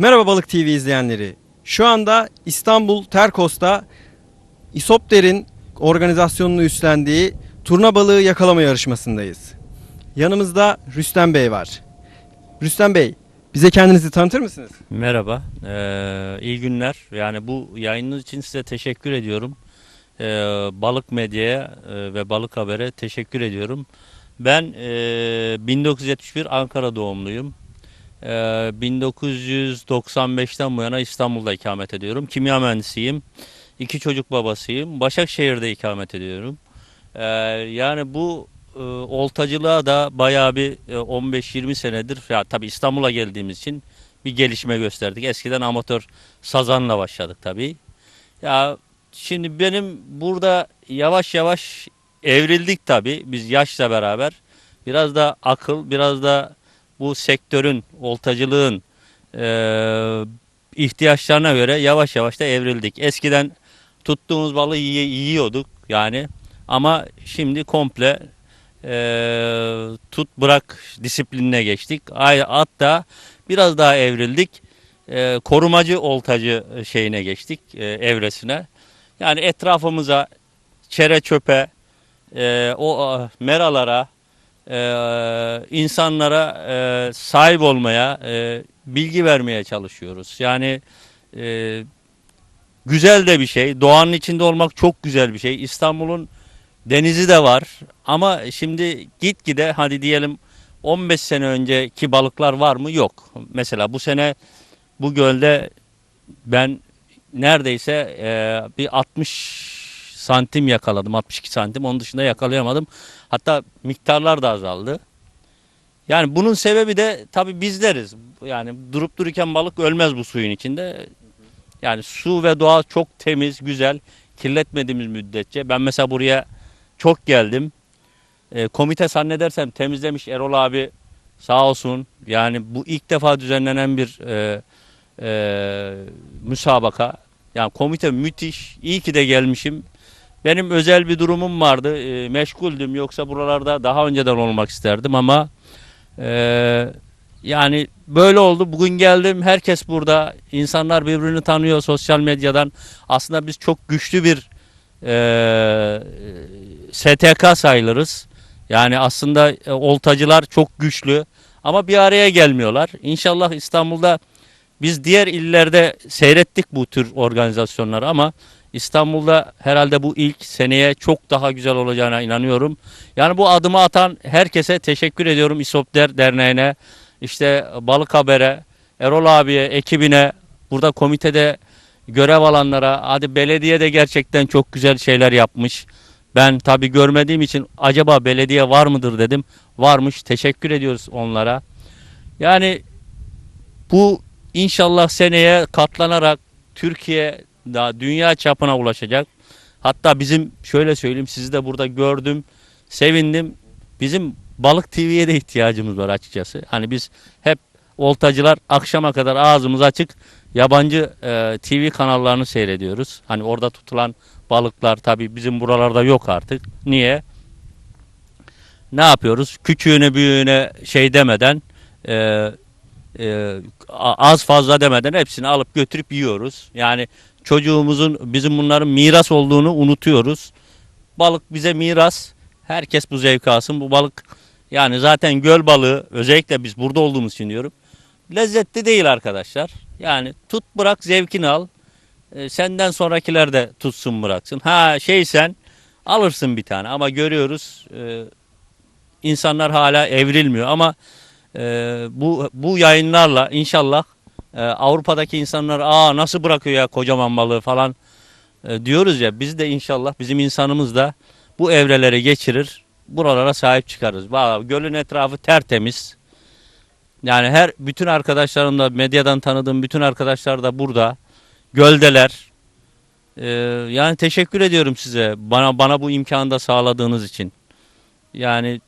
Merhaba Balık TV izleyenleri. Şu anda İstanbul Terkos'ta İsopter'in organizasyonunu üstlendiği turna balığı yakalama yarışmasındayız. Yanımızda Rüstem Bey var. Rüstem Bey, bize kendinizi tanıtır mısınız? Merhaba, ee, iyi günler. Yani bu yayınınız için size teşekkür ediyorum. Ee, Balık Medya'ya e, ve Balık Haber'e teşekkür ediyorum. Ben e, 1971 Ankara doğumluyum. Ee, 1995'ten bu yana İstanbul'da ikamet ediyorum. Kimya mühendisiyim. İki çocuk babasıyım. Başakşehir'de ikamet ediyorum. Ee, yani bu e, oltacılığa da bayağı bir e, 15-20 senedir, ya tabii İstanbul'a geldiğimiz için bir gelişme gösterdik. Eskiden amatör sazanla başladık tabii. Ya şimdi benim burada yavaş yavaş evrildik tabii biz yaşla beraber. Biraz da akıl, biraz da bu sektörün, oltacılığın eee, ihtiyaçlarına göre yavaş yavaş da evrildik. Eskiden tuttuğumuz balığı yiyorduk yani ama şimdi komple eee, tut bırak disiplinine geçtik. Hatta biraz daha evrildik. Eee, korumacı oltacı şeyine geçtik eee, evresine. Yani etrafımıza çere çöpe eee, o meralara eee, insanlara eee, sahip olmaya eee, bilgi vermeye çalışıyoruz. Yani eee, güzel de bir şey. Doğanın içinde olmak çok güzel bir şey. İstanbul'un denizi de var. Ama şimdi gitgide hadi diyelim 15 sene önceki balıklar var mı? Yok. Mesela bu sene bu gölde ben neredeyse e, bir 60 santim yakaladım. 62 santim. Onun dışında yakalayamadım. Hatta miktarlar da azaldı. Yani bunun sebebi de tabii bizleriz. Yani durup dururken balık ölmez bu suyun içinde. Yani su ve doğa çok temiz, güzel. Kirletmediğimiz müddetçe. Ben mesela buraya çok geldim. E, komite zannedersem temizlemiş Erol abi sağ olsun. Yani bu ilk defa düzenlenen bir e, e, müsabaka. Yani komite müthiş. İyi ki de gelmişim. Benim özel bir durumum vardı. E, meşguldüm. Yoksa buralarda daha önceden olmak isterdim ama e, yani böyle oldu. Bugün geldim. Herkes burada. İnsanlar birbirini tanıyor sosyal medyadan. Aslında biz çok güçlü bir e, STK sayılırız. Yani aslında e, oltacılar çok güçlü ama bir araya gelmiyorlar. İnşallah İstanbul'da biz diğer illerde seyrettik bu tür organizasyonları ama İstanbul'da herhalde bu ilk seneye çok daha güzel olacağına inanıyorum. Yani bu adımı atan herkese teşekkür ediyorum İSOPDER Derneği'ne, işte Balık Haber'e, Erol abiye, ekibine, burada komitede görev alanlara, hadi belediye de gerçekten çok güzel şeyler yapmış. Ben tabii görmediğim için acaba belediye var mıdır dedim. Varmış. Teşekkür ediyoruz onlara. Yani bu inşallah seneye katlanarak Türkiye daha dünya çapına ulaşacak. Hatta bizim şöyle söyleyeyim sizi de burada gördüm. Sevindim. Bizim Balık TV'ye de ihtiyacımız var açıkçası. Hani biz hep oltacılar akşama kadar ağzımız açık yabancı e, TV kanallarını seyrediyoruz. Hani orada tutulan balıklar tabii bizim buralarda yok artık. Niye? Ne yapıyoruz? Küçüğüne büyüğüne şey demeden e, e, az fazla demeden hepsini alıp götürüp yiyoruz. Yani çocuğumuzun bizim bunların miras olduğunu unutuyoruz. Balık bize miras. Herkes bu zevki alsın. Bu balık yani zaten göl balığı özellikle biz burada olduğumuz için diyorum. Lezzetli değil arkadaşlar. Yani tut bırak zevkini al. E, senden sonrakiler de tutsun bıraksın. Ha şey sen alırsın bir tane ama görüyoruz e, insanlar hala evrilmiyor ama e, bu bu yayınlarla inşallah e, Avrupa'daki insanlar aa nasıl bırakıyor ya kocaman balığı falan e, diyoruz ya biz de inşallah bizim insanımız da bu evrelere geçirir buralara sahip çıkarız. Vallahi Gölün etrafı tertemiz. Yani her bütün arkadaşlarım da medyadan tanıdığım bütün arkadaşlar da burada. Göldeler. Ee, yani teşekkür ediyorum size bana bana bu imkanı da sağladığınız için. Yani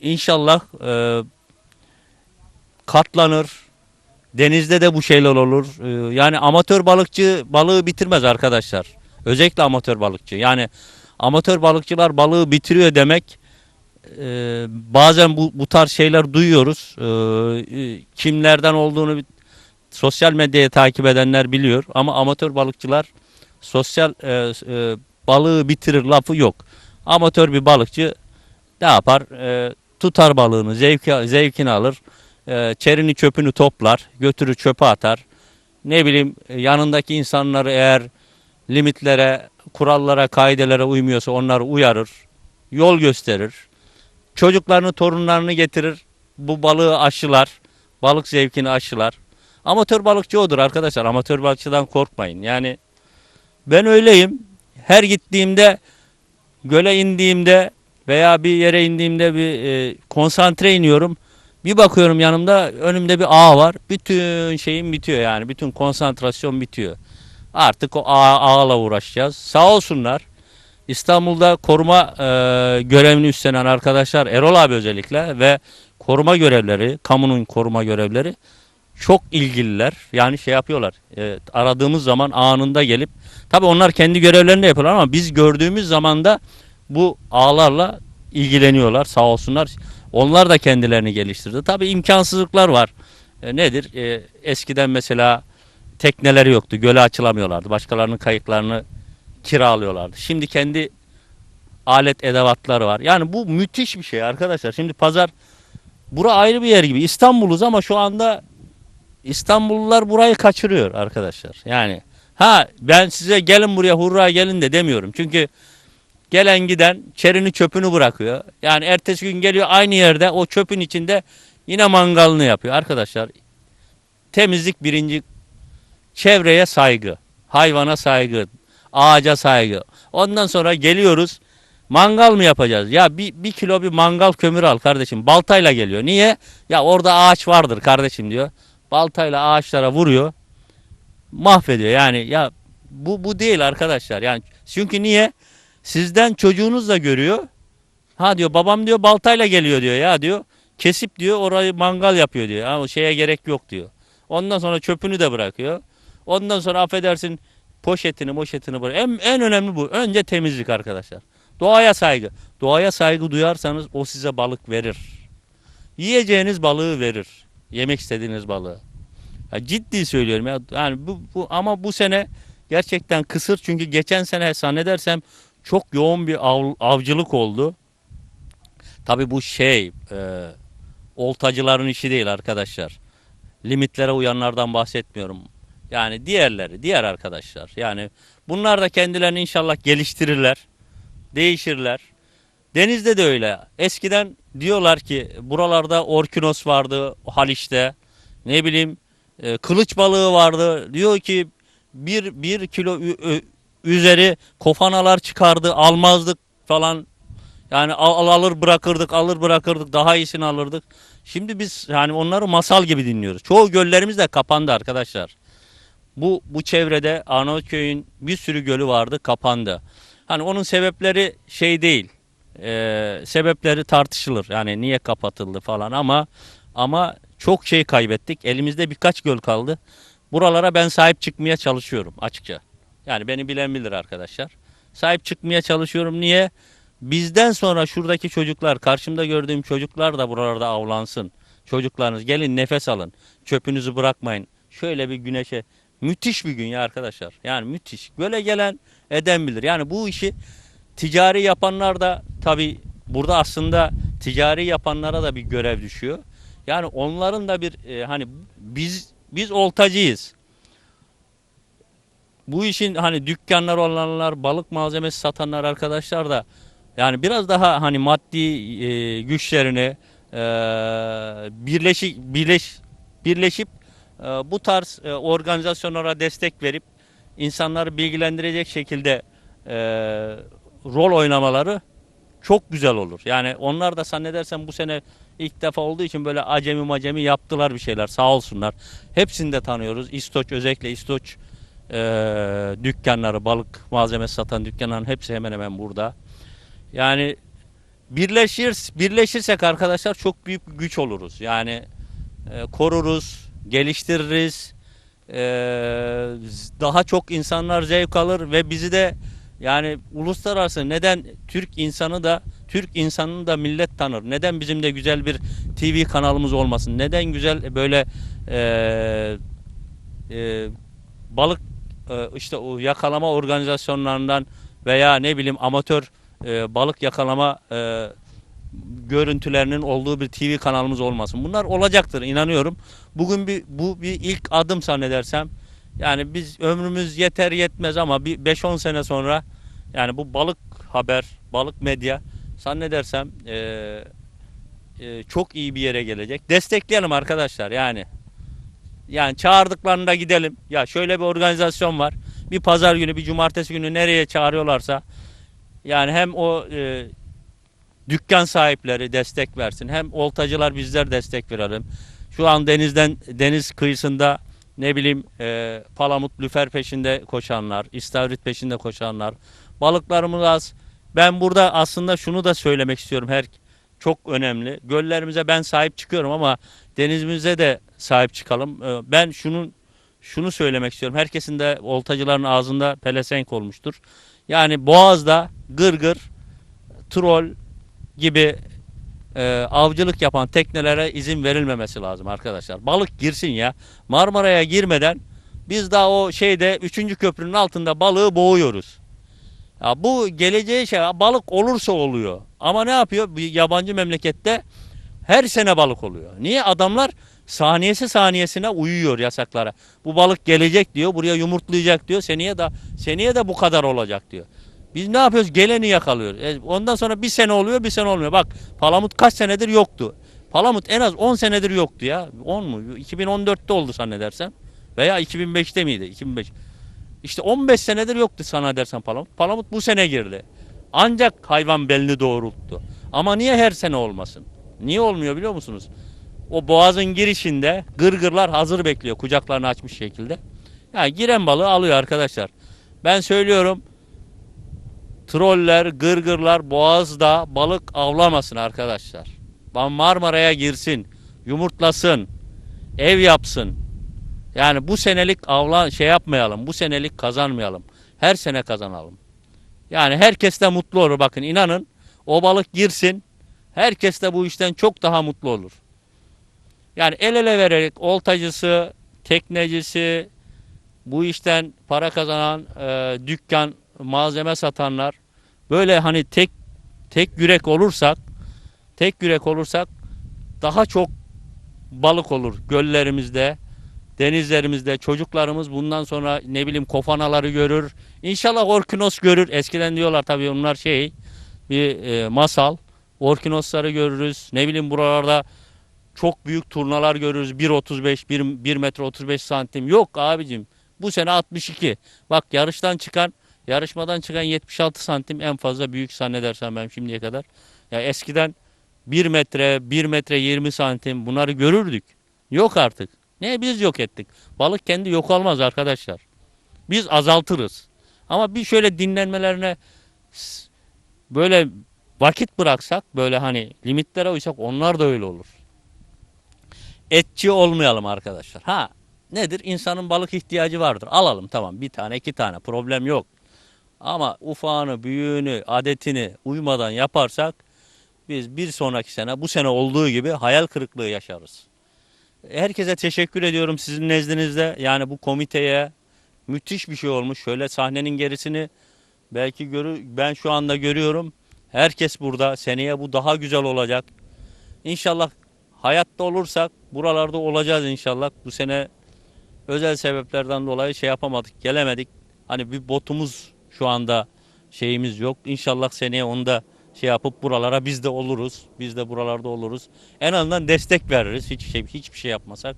inşallah e, katlanır. Denizde de bu şeyler olur. Ee, yani amatör balıkçı balığı bitirmez arkadaşlar. Özellikle amatör balıkçı. Yani amatör balıkçılar balığı bitiriyor demek e, bazen bu, bu tarz şeyler duyuyoruz. E, e, kimlerden olduğunu sosyal medyayı takip edenler biliyor ama amatör balıkçılar sosyal e, balığı bitirir lafı yok. Amatör bir balıkçı ne yapar? Tutar balığını, zevki, zevkini alır. E, çerini çöpünü toplar, götürür çöpe atar. Ne bileyim e, yanındaki insanları eğer limitlere, kurallara, kaidelere uymuyorsa onları uyarır. Yol gösterir. Çocuklarını, torunlarını getirir. Bu balığı aşılar. Balık zevkini aşılar. Amatör balıkçı odur arkadaşlar. Amatör balıkçıdan korkmayın. Yani ben öyleyim. Her gittiğimde göle indiğimde veya bir yere indiğimde bir e, konsantre iniyorum. Bir bakıyorum yanımda önümde bir ağ var. Bütün şeyim bitiyor yani. Bütün konsantrasyon bitiyor. Artık o ağ, ağla uğraşacağız. Sağ olsunlar. İstanbul'da koruma e, görevini üstlenen arkadaşlar Erol abi özellikle ve koruma görevleri, kamunun koruma görevleri çok ilgililer. Yani şey yapıyorlar. e, aradığımız zaman anında gelip tabii onlar kendi görevlerini de yapıyorlar ama biz gördüğümüz zaman da bu ağlarla ilgileniyorlar sağ olsunlar. Onlar da kendilerini geliştirdi. Tabii imkansızlıklar var. E, nedir? E, eskiden mesela tekneleri yoktu. Göle açılamıyorlardı. Başkalarının kayıklarını kiralıyorlardı. Şimdi kendi alet edevatları var. Yani bu müthiş bir şey arkadaşlar. Şimdi pazar bura ayrı bir yer gibi. İstanbul'uz ama şu anda İstanbullular burayı kaçırıyor arkadaşlar. Yani ha ben size gelin buraya hurra gelin de demiyorum. Çünkü gelen giden çerini çöpünü bırakıyor. Yani ertesi gün geliyor aynı yerde o çöpün içinde yine mangalını yapıyor. Arkadaşlar temizlik birinci çevreye saygı, hayvana saygı, ağaca saygı. Ondan sonra geliyoruz mangal mı yapacağız? Ya bir, bir kilo bir mangal kömür al kardeşim. Baltayla geliyor. Niye? Ya orada ağaç vardır kardeşim diyor. Baltayla ağaçlara vuruyor. Mahvediyor. Yani ya bu bu değil arkadaşlar. Yani çünkü niye? Sizden çocuğunuz da görüyor. Ha diyor babam diyor baltayla geliyor diyor ya diyor. Kesip diyor orayı mangal yapıyor diyor. O şeye gerek yok diyor. Ondan sonra çöpünü de bırakıyor. Ondan sonra affedersin poşetini moşetini bırak. En, en önemli bu. Önce temizlik arkadaşlar. Doğaya saygı. Doğaya saygı duyarsanız o size balık verir. Yiyeceğiniz balığı verir. Yemek istediğiniz balığı. Ya ciddi söylüyorum ya. Yani bu, bu ama bu sene gerçekten kısır çünkü geçen sene zannedersem çok yoğun bir av- avcılık oldu. Tabi bu şey e, oltacıların işi değil arkadaşlar. Limitlere uyanlardan bahsetmiyorum. Yani diğerleri, diğer arkadaşlar. Yani bunlar da kendilerini inşallah geliştirirler, değişirler. Denizde de öyle. Eskiden diyorlar ki buralarda orkinos vardı Haliç'te. Ne bileyim e, kılıç balığı vardı. Diyor ki bir, bir kilo üzeri kofanalar çıkardı almazdık falan. Yani al, alır bırakırdık alır bırakırdık daha iyisini alırdık. Şimdi biz yani onları masal gibi dinliyoruz. Çoğu göllerimiz de kapandı arkadaşlar. Bu bu çevrede Arnavutköy'ün bir sürü gölü vardı kapandı. Hani onun sebepleri şey değil. e, sebepleri tartışılır. Yani niye kapatıldı falan ama ama çok şey kaybettik. Elimizde birkaç göl kaldı. Buralara ben sahip çıkmaya çalışıyorum açıkça. Yani beni bilen bilir arkadaşlar. Sahip çıkmaya çalışıyorum. Niye? Bizden sonra şuradaki çocuklar, karşımda gördüğüm çocuklar da buralarda avlansın. Çocuklarınız gelin nefes alın. Çöpünüzü bırakmayın. Şöyle bir güneşe. Müthiş bir gün ya arkadaşlar. Yani müthiş. Göle gelen eden bilir. Yani bu işi ticari yapanlar da tabi burada aslında ticari yapanlara da bir görev düşüyor. Yani onların da bir e, hani biz biz oltacıyız. Bu işin hani dükkanlar olanlar, balık malzemesi satanlar arkadaşlar da yani biraz daha hani maddi e, güçlerini e, birleşik birleş birleşip e, bu tarz e, organizasyonlara destek verip insanları bilgilendirecek şekilde e, rol oynamaları çok güzel olur. Yani onlar da zannedersem bu sene ilk defa olduğu için böyle acemi macemi yaptılar bir şeyler sağ olsunlar. Hepsini de tanıyoruz. İstoç özellikle İstoç e, dükkanları, balık malzemesi satan dükkanların hepsi hemen hemen burada. Yani birleşir birleşirsek arkadaşlar çok büyük bir güç oluruz. Yani e, koruruz, geliştiririz. e, daha çok insanlar zevk alır ve bizi de yani uluslararası neden Türk insanı da Türk insanını da millet tanır. Neden bizim de güzel bir TV kanalımız olmasın? Neden güzel böyle e, e, balık işte o yakalama organizasyonlarından veya ne bileyim amatör e, balık yakalama e, görüntülerinin olduğu bir TV kanalımız olmasın. Bunlar olacaktır inanıyorum. Bugün bir bu bir ilk adım zannedersem. Yani biz ömrümüz yeter yetmez ama bir 5-10 sene sonra yani bu balık haber, balık medya zannedersem e, e, çok iyi bir yere gelecek. Destekleyelim arkadaşlar yani. Yani çağırdıklarında gidelim. Ya şöyle bir organizasyon var. Bir pazar günü, bir cumartesi günü nereye çağırıyorlarsa yani hem o e, dükkan sahipleri destek versin. Hem oltacılar bizler destek verelim. Şu an denizden deniz kıyısında ne bileyim e, palamut lüfer peşinde koşanlar, istavrit peşinde koşanlar. Balıklarımız az. Ben burada aslında şunu da söylemek istiyorum. Her çok önemli. Göllerimize ben sahip çıkıyorum ama denizimize de sahip çıkalım. E, ben şunun şunu söylemek istiyorum. Herkesin de oltacıların ağzında pelesenk olmuştur. Yani Boğaz'da gırgır, troll gibi e, avcılık yapan teknelere izin verilmemesi lazım arkadaşlar. Balık girsin ya. Marmara'ya girmeden biz daha o şeyde 3. köprünün altında balığı boğuyoruz. Ya bu geleceği şey balık olursa oluyor. Ama ne yapıyor? Bir yabancı memlekette her sene balık oluyor. Niye? Adamlar saniyesi saniyesine uyuyor yasaklara. Bu balık gelecek diyor, buraya yumurtlayacak diyor. Seneye de seneye de bu kadar olacak diyor. Biz ne yapıyoruz? Geleni yakalıyoruz. E, ondan sonra bir sene oluyor, bir sene olmuyor. Bak Palamut kaç senedir yoktu. Palamut en az 10 senedir yoktu ya. 10 mu? 2014'te oldu zannedersem. Veya 2005'te miydi? 2005. İşte 15 senedir yoktu sana dersen Palamut. Palamut bu sene girdi. Ancak hayvan belini doğrulttu. Ama niye her sene olmasın? Niye olmuyor biliyor musunuz? O boğazın girişinde gırgırlar hazır bekliyor kucaklarını açmış şekilde. Yani giren balığı alıyor arkadaşlar. Ben söylüyorum troller, gırgırlar boğazda balık avlamasın arkadaşlar. Marmara'ya girsin, yumurtlasın, ev yapsın. Yani bu senelik avla şey yapmayalım, bu senelik kazanmayalım. Her sene kazanalım. Yani herkes de mutlu olur bakın inanın. O balık girsin, herkes de bu işten çok daha mutlu olur. Yani el ele vererek oltacısı, teknecisi, bu işten para kazanan e, dükkan, malzeme satanlar böyle hani tek tek yürek olursak, tek yürek olursak daha çok balık olur göllerimizde, denizlerimizde. Çocuklarımız bundan sonra ne bileyim kofanaları görür. İnşallah orkinos görür. Eskiden diyorlar tabii onlar şey bir e, masal. Orkinosları görürüz. Ne bileyim buralarda çok büyük turnalar görürüz. 1.35, 1, 1 metre 35 santim. Yok abicim. Bu sene 62. Bak yarıştan çıkan, yarışmadan çıkan 76 santim en fazla büyük zannedersem ben şimdiye kadar. Ya eskiden 1 metre, 1 metre 20 santim bunları görürdük. Yok artık. Ne biz yok ettik. Balık kendi yok olmaz arkadaşlar. Biz azaltırız. Ama bir şöyle dinlenmelerine böyle vakit bıraksak böyle hani limitlere uysak onlar da öyle olur. Etçi olmayalım arkadaşlar. Ha nedir? İnsanın balık ihtiyacı vardır. Alalım tamam bir tane iki tane problem yok. Ama ufağını, büyüğünü, adetini uymadan yaparsak biz bir sonraki sene bu sene olduğu gibi hayal kırıklığı yaşarız. Herkese teşekkür ediyorum sizin nezdinizde. Yani bu komiteye müthiş bir şey olmuş. Şöyle sahnenin gerisini belki görü ben şu anda görüyorum. Herkes burada. Seneye bu daha güzel olacak. İnşallah hayatta olursak buralarda olacağız inşallah. Bu sene özel sebeplerden dolayı şey yapamadık, gelemedik. Hani bir botumuz şu anda şeyimiz yok. İnşallah seneye onu da şey yapıp buralara biz de oluruz. Biz de buralarda oluruz. En azından destek veririz. Hiç şey hiçbir şey yapmasak.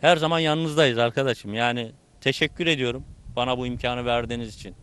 Her zaman yanınızdayız arkadaşım. Yani teşekkür ediyorum bana bu imkanı verdiğiniz için.